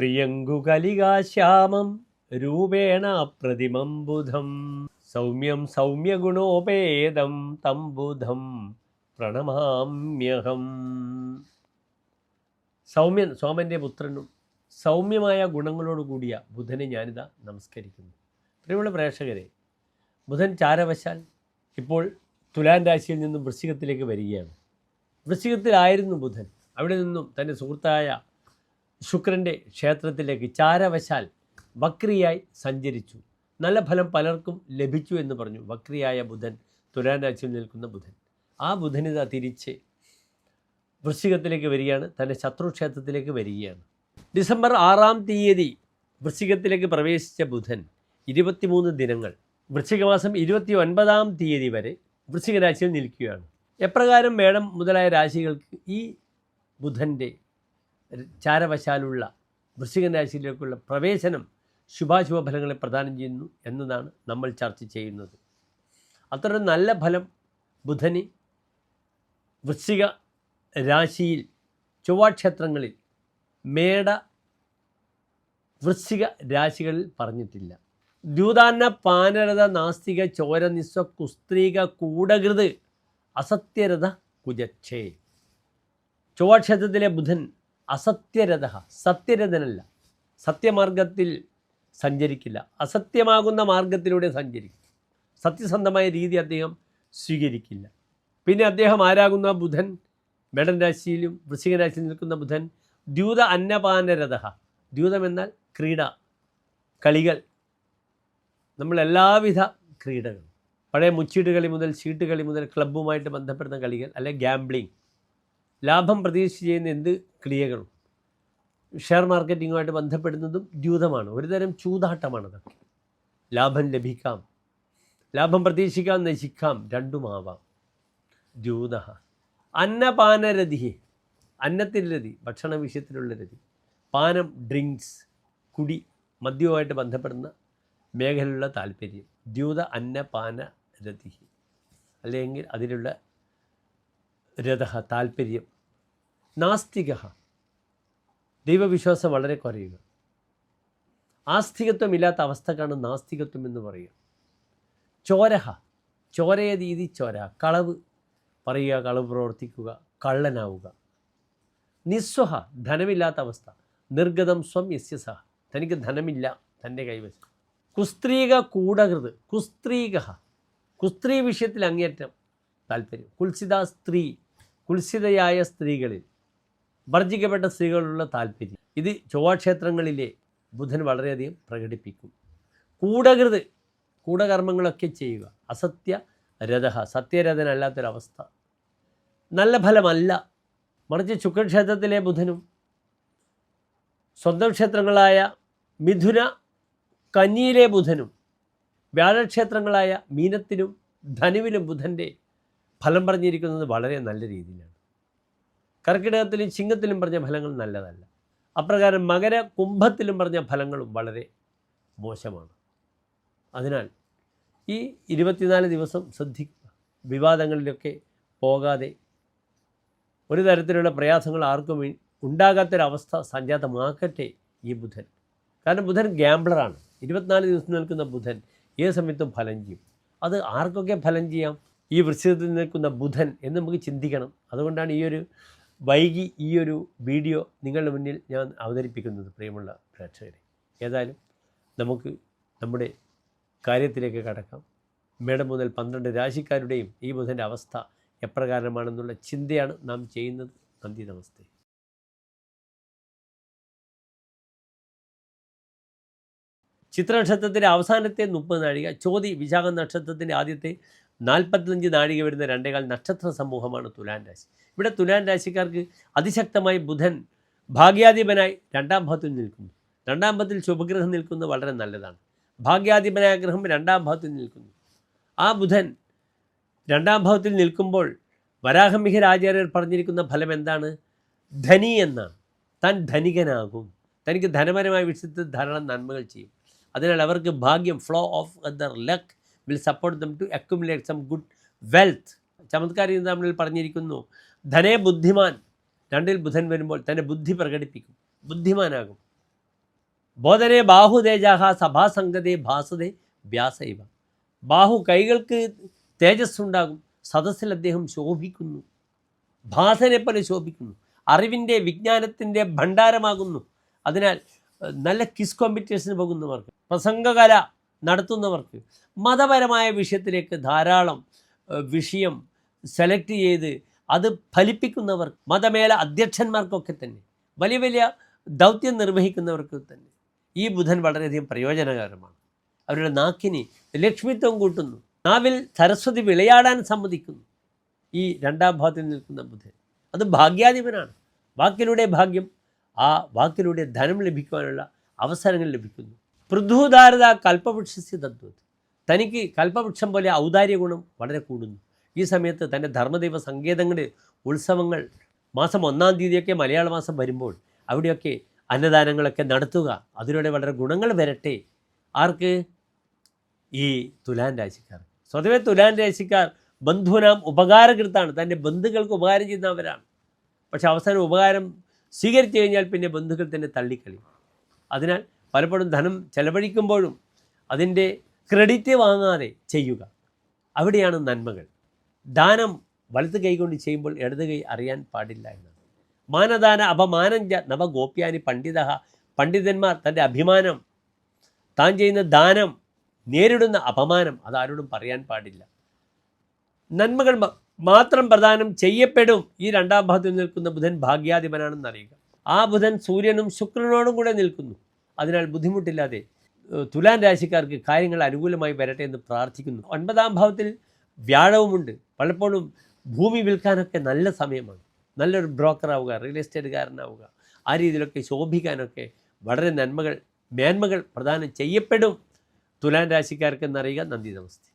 പ്രിയങ്കുകലികാശ്യാമം രൂപേണ പ്രതിമം ബുധം. സൗമ്യം സൗമ്യഗുണോപേതം തം ബുധം പ്രണമാമ്യഹം. സൗമ്യൻ സോമന്റെ പുത്രനും സൗമ്യമായ ഗുണങ്ങളോട് കൂടിയ ബുധനെ ഞാനിതാ നമസ്കരിക്കുന്നു. പ്രിയമുള്ള പ്രേക്ഷകരെ ബുധൻ ചാരവശാൽ ഇപ്പോൾ തുലാൻ രാശിയിൽ നിന്നും വൃശ്ചികത്തിലേക്ക് വരികയാണ്. വൃശ്ചികത്തിലായിരുന്നു ബുധൻ. അവിടെ നിന്നും തന്റെ സുഹൃത്തായ ശുക്രന്റെ ക്ഷേത്രത്തിലേക്ക് ചാരവശാൽ വക്രിയായി സഞ്ചരിച്ചു. നല്ല ഫലം പലർക്കും ലഭിച്ചു എന്ന് പറഞ്ഞു വക്രിയായ ബുധൻ തുലാരാശിയിൽ നിൽക്കുന്ന ബുധൻ. ആ ബുധനിത തിരിച്ച് വൃശ്ചികത്തിലേക്ക് വരികയാണ് തന്റെ ശത്രുക്ഷേത്രത്തിലേക്ക് വരികയാണ്. ഡിസംബർ ആറാം തീയതി വൃശ്ചികത്തിലേക്ക് പ്രവേശിച്ച ബുധൻ ഇരുപത്തിമൂന്ന് ദിനങ്ങൾ വൃശ്ചികമാസം ഇരുപത്തി ഒൻപതാം തീയതി വരെ വൃശ്ചിക രാശിയിൽ നിൽക്കുകയാണ്. എപ്രകാരം വേണം മുതലായ രാശികൾക്ക് ഈ ബുധന്റെ ചാരവശാലുള്ള വൃശ്ചിക രാശിയിലേക്കുള്ള പ്രവേശനം ശുഭാശുഭ ഫലങ്ങളെ പ്രദാനം ചെയ്യുന്നു എന്നതാണ് നമ്മൾ ചർച്ച ചെയ്യുന്നത്. അത്ര നല്ല ഫലം ബുധന് വൃശ്ചിക രാശിയിൽ ചൊവ്വാക്ഷേത്രങ്ങളിൽ മേട വൃശ്ചിക രാശികളിൽ പറഞ്ഞിട്ടില്ല. ദ്യൂതാന്ന പാനരഥ നാസ്തിക ചോരനിസ്വ കുസ്ത്രീക കൂടകൃത് അസത്യരഥ കുജക്ഷേ ചൊവ്വാക്ഷേത്രത്തിലെ ബുധൻ അസത്യരഥ സത്യരഥനല്ല. സത്യമാർഗത്തിൽ സഞ്ചരിക്കില്ല. അസത്യമാകുന്ന മാർഗത്തിലൂടെ സഞ്ചരിക്കും. സത്യസന്ധമായ രീതി അദ്ദേഹം സ്വീകരിക്കില്ല. പിന്നെ അദ്ദേഹം ആരാകുന്ന ബുധൻ? മേടൻ രാശിയിലും വൃശ്ചിക രാശിയിൽ നിൽക്കുന്ന ബുധൻ ദ്യൂത അന്നപാനരഥ. ദ്യൂതം എന്നാൽ ക്രീഡ കളികൾ. നമ്മളെല്ലാവിധ ക്രീഡകളും. പഴയ മുച്ചീട്ട് കളി മുതൽ ചീട്ട് കളി മുതൽ ക്ലബ്ബുമായിട്ട് ബന്ധപ്പെടുന്ന കളികൾ അല്ലെങ്കിൽ ഗാംബ്ലിംഗ് ലാഭം പ്രതീക്ഷിച്ച് ചെയ്യുന്ന എന്ത് ക്രിയകളും? ഷെയർ മാർക്കറ്റിങ്ങുമായിട്ട് ബന്ധപ്പെടുന്നതും ദ്യൂതമാണ്. ഒരുതരം ചൂതാട്ടമാണ് അതൊക്കെ. ലാഭം ലഭിക്കാം. ലാഭം പ്രതീക്ഷിക്കാം നശിക്കാം. രണ്ടുമാവാം ദ്യൂത. അന്നപാനരതി അന്നത്തിൽ രതി ഭക്ഷണ വിഷയത്തിലുള്ള രതി പാനം ഡ്രിങ്ക്സ് കുടി മദ്യവുമായിട്ട് ബന്ധപ്പെടുന്ന മേഖലയിലുള്ള താല്പര്യം. ദ്യൂത അന്നപാന രതി അല്ലെങ്കിൽ അതിലുള്ള രഥ താല്പര്യം. നാസ്തിക ദൈവവിശ്വാസം വളരെ കുറയുക. ആസ്തികത്വമില്ലാത്ത അവസ്ഥക്കാണ് നാസ്തികത്വം എന്ന് പറയുക. ചോരഹ. ചോരയ രീതി ചോര. കളവ്. പറയുക കളവ് പ്രവർത്തിക്കുക കള്ളനാവുക. നിസ്വഹ. ധനമില്ലാത്ത അവസ്ഥ. നിർഗതം സ്വം യസ്യ സഹ. തനിക്ക് ധനമില്ല തന്റെ കൈവശം. കുസ്ത്രീക കൂടകൃത്. കുസ്ത്രീക കുസ്ത്രീ വിഷയത്തിൽ അങ്ങേറ്റം താല്പര്യം. കുൽസിത സ്ത്രീ. കുൽസിതയായ സ്ത്രീകളിൽ. വർജിക്കപ്പെട്ട സ്ത്രീകളുള്ള താല്പര്യം. ഇത് ചൊവ്വാക്ഷേത്രങ്ങളിലെ ബുധൻ വളരെയധികം പ്രകടിപ്പിക്കും. കൂടകൃത് കൂടകർമ്മങ്ങളൊക്കെ ചെയ്യുക. അസത്യ രഥ സത്യരഥനല്ലാത്തൊരവസ്ഥ. നല്ല ഫലമല്ല. മറിച്ച് ശുക്രക്ഷേത്രത്തിലെ ബുധനും സ്വന്തം ക്ഷേത്രങ്ങളായ മിഥുന കന്നിയിലെ ബുധനും വ്യാഴക്ഷേത്രങ്ങളായ മീനത്തിനും ധനുവിലും ബുധന്റെ ഫലം പറഞ്ഞിരിക്കുന്നത് വളരെ നല്ല രീതിയിലാണ്. കർക്കിടകത്തിലും ചിങ്ങത്തിലും പറഞ്ഞ ഫലങ്ങൾ നല്ലതല്ല. അപ്രകാരം മകര കുംഭത്തിലും പറഞ്ഞ ഫലങ്ങളും വളരെ മോശമാണ്. അതിനാൽ ഈ ഇരുപത്തിനാല് ദിവസം ശ്രദ്ധിക്കുക വിവാദങ്ങളിലൊക്കെ പോകാതെ ഒരു തരത്തിലുള്ള പ്രയാസങ്ങൾ ആർക്കും ഉണ്ടാകാത്തൊരവസ്ഥ സംജാതമാക്കട്ടെ ഈ ബുധൻ. കാരണം ബുധൻ ഗ്യാംബ്ലറാണ് ഇരുപത്തിനാല് ദിവസം നിൽക്കുന്ന ബുധൻ ഏത് സമയത്തും ഫലം ചെയ്യും. അത് ആർക്കൊക്കെ ഫലം ചെയ്യാം? ഈ വൃശ്ചികത്തിൽ നിൽക്കുന്ന ബുധൻ എന്ന് നമുക്ക് ചിന്തിക്കണം. അതുകൊണ്ടാണ് ഈ ഒരു വൈകി ഈ ഒരു വീഡിയോ നിങ്ങളുടെ മുന്നിൽ ഞാൻ അവതരിപ്പിക്കുന്നത് പ്രിയമുള്ള പ്രേക്ഷകരെ. ഏതായാലും നമുക്ക് നമ്മുടെ കാര്യത്തിലേക്ക് കടക്കാം. മേടം മുതൽ പന്ത്രണ്ട് രാശിക്കാരുടെയും ഈ ബുധന്റെ അവസ്ഥ എപ്രകാരമാണെന്നുള്ള ചിന്തയാണ് നാം ചെയ്യുന്നത്. നന്ദി നമസ്തേ. ചിത്ര നക്ഷത്രത്തിന്റെ അവസാനത്തെ മുപ്പത് നാഴിക ചോതി വിശാഖ നക്ഷത്രത്തിന്റെ ആദ്യത്തെ നാൽപ്പത്തഞ്ച് നാഴിക വരുന്ന രണ്ടേകാൽ നക്ഷത്ര സമൂഹമാണ് തുലാൻ രാശി. ഇവിടെ തുലാൻ രാശിക്കാർക്ക് അതിശക്തമായി ബുധൻ ഭാഗ്യാധിപനായി രണ്ടാം ഭാവത്തിൽ നിൽക്കുന്നു. രണ്ടാം ഭാവത്തിൽ ശുഭഗ്രഹം നിൽക്കുന്നത് വളരെ നല്ലതാണ്. ഭാഗ്യാധിപനായ ഗ്രഹം രണ്ടാം ഭാവത്തിൽ നിൽക്കുന്നു. ആ ബുധൻ രണ്ടാം ഭാവത്തിൽ നിൽക്കുമ്പോൾ വരാഹമിഹിർ ആചാര്യർ പറഞ്ഞിരിക്കുന്ന ഫലം എന്താണ്? ധനി എന്നാണ്. താൻ ധനികനാകും. തനിക്ക് ധനപരമായ വിഷയത്തിൽ ധാരാളം നന്മകൾ ചെയ്യും. അതിനാൽ അവർക്ക് ഭാഗ്യം flow of their luck will support them to accumulate some good wealth ചമത്കാരി തമ്മിൽ പറഞ്ഞിരിക്കുന്നു ധനേ ബുദ്ധിമാൻ. രണ്ടിൽ ബുധൻ വരുമ്പോൾ തന്റെ ബുദ്ധി പ്രകടിപ്പിക്കും ബുദ്ധിമാനാകും. ബോധനെ ബാഹുതേജാഹ സഭാസംഗതേ ഭാസതേ വ്യാസൈവ. ബാഹു കൈകൾക്ക് തേജസ്സുണ്ടാകും സദസ്സിൽ അദ്ദേഹം ശോഭിക്കുന്നു ഭാസനെ പോലെ ശോഭിക്കുന്നു അറിവിന്റെ വിജ്ഞാനത്തിന്റെ ഭണ്ഡാരമാകുന്നു. അതിനാൽ നല്ല കിസ് കോമ്പറ്റീഷന് പോകുന്നവർക്ക് പ്രസംഗകല നടത്തുന്നവർക്ക്. മതപരമായ വിഷയത്തിലേക്ക് ധാരാളം വിഷയം സെലക്ട് ചെയ്ത് അത് ഫലിപ്പിക്കുന്നവർ മതമേല അധ്യക്ഷന്മാർക്കൊക്കെ തന്നെ വലിയ വലിയ ദൗത്യം നിർവഹിക്കുന്നവർക്ക് തന്നെ ഈ ബുധൻ വളരെയധികം പ്രയോജനകരമാണ്. അവരുടെ നാക്കിന് ലക്ഷ്മിത്വം കൂട്ടുന്നു. നാവിൽ സരസ്വതി വിളയാടാൻ സമ്മതിക്കുന്നു. ഈ രണ്ടാം ഭാഗത്തിൽ നിൽക്കുന്ന ബുധൻ. അത് ഭാഗ്യാധിപനാണ്. വാക്കിലൂടെ ഭാഗ്യം ആ വാക്കിലൂടെ ധനം ലഭിക്കുവാനുള്ള അവസരങ്ങൾ ലഭിക്കുന്നു. പൃഥുധാരത കൽപ്പവൃക്ഷസ്യ തദ്വത്. തനിക്ക് കൽപ്പവൃക്ഷം പോലെ ഔദാര്യ ഗുണം വളരെ കൂടുന്നു. ഈ സമയത്ത് തന്റെ ധർമ്മദൈവ സങ്കേതങ്ങളിൽ ഉത്സവങ്ങൾ മാസം ഒന്നാം തീയതിയൊക്കെ മലയാള മാസം വരുമ്പോൾ അവിടെയൊക്കെ അന്നദാനങ്ങളൊക്കെ നടത്തുക. അതിലൂടെ വളരെ ഗുണങ്ങൾ വരട്ടെ. ആർക്ക്? ഈ തുലാൻ രാശിക്കാർ. സ്വതവേ തുലാൻ രാശിക്കാർ ബന്ധുവിനാം ഉപകാരകൃത്താണ്. തന്റെ ബന്ധുക്കൾക്ക് ഉപകാരം ചെയ്യുന്നവരാണ്. പക്ഷെ അവസാനം ഉപകാരം സ്വീകരിച്ചു കഴിഞ്ഞാൽ പിന്നെ ബന്ധുക്കൾ തന്നെ തള്ളിക്കളി അതിനാൽ പലപ്പോഴും ധനം ചെലവഴിക്കുമ്പോഴും അതിന്റെ ക്രെഡിറ്റ് വാങ്ങാതെ ചെയ്യുക. അവിടെയാണ് നന്മകൾ. ദാനം വലത് കൈകൊണ്ട് ചെയ്യുമ്പോൾ ഇടത് കൈ അറിയാൻ പാടില്ല എന്നാണ്. മാനദാന അപമാനം നവഗോപ്യാനി നവ ഗോപ്യാനി പണ്ഡിത പണ്ഡിതന്മാർ തന്റെ അഭിമാനം താൻ ചെയ്യുന്ന ദാനം നേരിടുന്ന അപമാനം അതാരോടും പറയാൻ പാടില്ല. നന്മകൾ മാത്രം പ്രദാനം ചെയ്യപ്പെടും. ഈ രണ്ടാം ഭാഗത്തിൽ നിൽക്കുന്ന ബുധൻ ഭാഗ്യാധിപനാണെന്ന് അറിയുക ആ ബുധൻ സൂര്യനും ശുക്രനോടും കൂടെ നിൽക്കുന്നു. അതിനാൽ ബുദ്ധിമുട്ടില്ലാതെ തുലാൻ രാശിക്കാർക്ക് കാര്യങ്ങൾ അനുകൂലമായി വരട്ടെ എന്ന് പ്രാർത്ഥിക്കുന്നു. ഒൻപതാം ഭാവത്തിൽ വ്യാഴവുമുണ്ട്. പലപ്പോഴും ഭൂമി വിൽക്കാനൊക്കെ നല്ല സമയമാണ്. നല്ലൊരു ബ്രോക്കറാവുക റിയൽ എസ്റ്റേറ്റുകാരനാവുക ആ രീതിയിലൊക്കെ ശോഭിക്കാനൊക്കെ വളരെ നന്മകൾ മേന്മകൾ പ്രദാനം ചെയ്യപ്പെടും. തുലാൻ രാശിക്കാർക്ക് എന്നറിയുക നന്ദി നമസ്തേ.